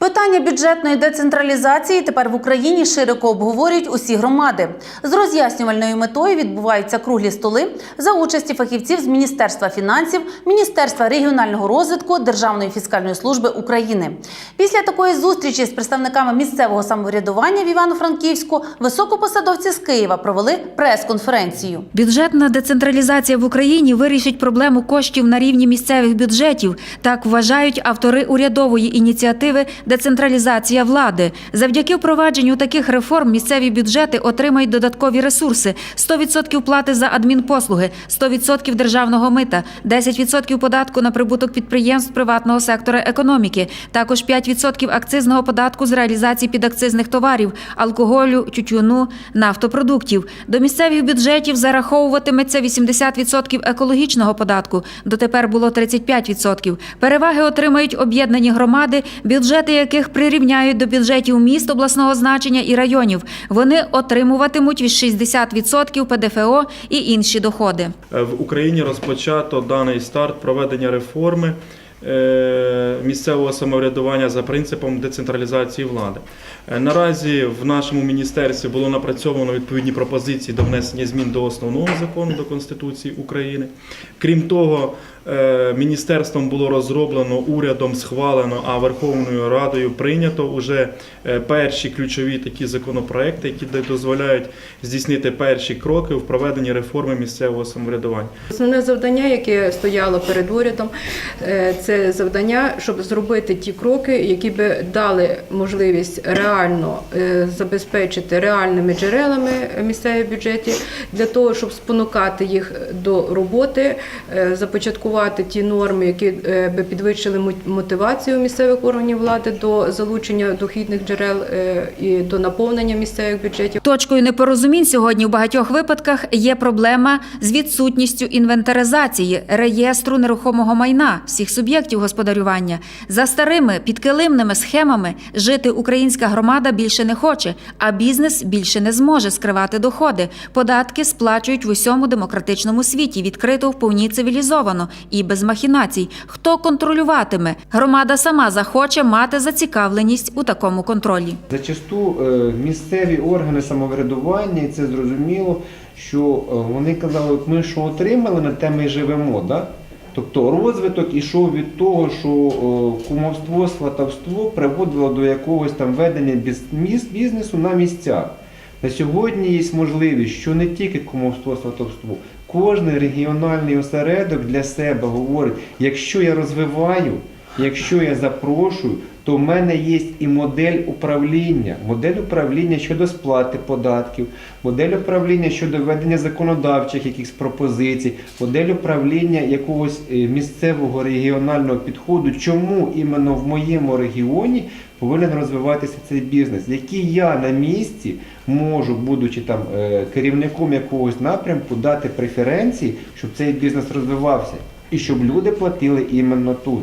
Питання бюджетної децентралізації тепер в Україні широко обговорюють усі громади. З роз'яснювальною метою відбуваються круглі столи за участі фахівців з Міністерства фінансів, Міністерства регіонального розвитку, Державної фіскальної служби України. Після такої зустрічі з представниками місцевого самоврядування в Івано-Франківську високопосадовці з Києва провели прес-конференцію. Бюджетна децентралізація в Україні вирішить проблему коштів на рівні місцевих бюджетів. Так вважають автори урядової ініціативи Децентралізація влади. Завдяки впровадженню таких реформ місцеві бюджети отримають додаткові ресурси: 100% плати за адмінпослуги, 100% державного мита, 10% податку на прибуток підприємств приватного сектора економіки, також 5% акцизного податку з реалізації підакцизних товарів, алкоголю, тютюну, нафтопродуктів. До місцевих бюджетів зараховуватиметься 80% екологічного податку. Дотепер було 35%. Переваги отримають об'єднані громади, бюджети яких прирівняють до бюджетів міст обласного значення і районів. Вони отримуватимуть від 60% ПДФО і інші доходи. Е, В Україні розпочато даний старт проведення реформи е, місцевого самоврядування за принципом децентралізації влади. Е, Наразі в нашому міністерстві було напрацьовано відповідні пропозиції до внесення змін до основного закону до Конституції України. Крім того, міністерством було розроблено урядом, схвалено, а Верховною Радою прийнято уже е, перші ключові такі законопроекти, які дозволяють здійснити перші кроки в проведенні реформи місцевого самоврядування. Основне завдання, яке стояло перед урядом, е, це завдання, щоб зробити ті кроки, які би дали можливість реально е, забезпечити реальними джерелами місцеві бюджети для того, щоб спонукати їх до роботи, е, започаткувати ті норми, які е, би підвищили мо- мотивацію місцевих органів влади до залучення дохідних джерел е, і до наповнення місцевих бюджетів. Точкою непорозумінь сьогодні в багатьох випадках є проблема з відсутністю інвентаризації реєстру нерухомого майна всіх суб'єктів господарювання. За старими підкилимними схемами жити українська громада більше не хоче, а бізнес більше не зможе скривати доходи. Податки сплачують в усьому демократичному світі, відкрито вповні цивілізовано і без махінацій. Хто контролюватиме? Громада сама захоче мати зацікавленість у такому контролі. Зачасту е, місцеві органи самоврядування, і це зрозуміло, що е, вони казали, ми що отримали, на те ми живемо. Да? Тобто розвиток ішов від того, що е, кумовство, сватовство приводило до якогось там ведення бізнесу на місцях. На сьогодні є можливість, що не тільки кумовство, сватовство, кожен регіональний осередок для себе говорить, якщо я розвиваю, Якщо я запрошую, то в мене є і модель управління, модель управління щодо сплати податків, модель управління щодо ведення законодавчих якихось пропозицій, модель управління якогось е, місцевого регіонального підходу, чому іменно в моєму регіоні повинен розвиватися цей бізнес, який я на місці можу, будучи там е, керівником якогось напрямку, дати преференції, щоб цей бізнес розвивався? І щоб люди платили іменно тут.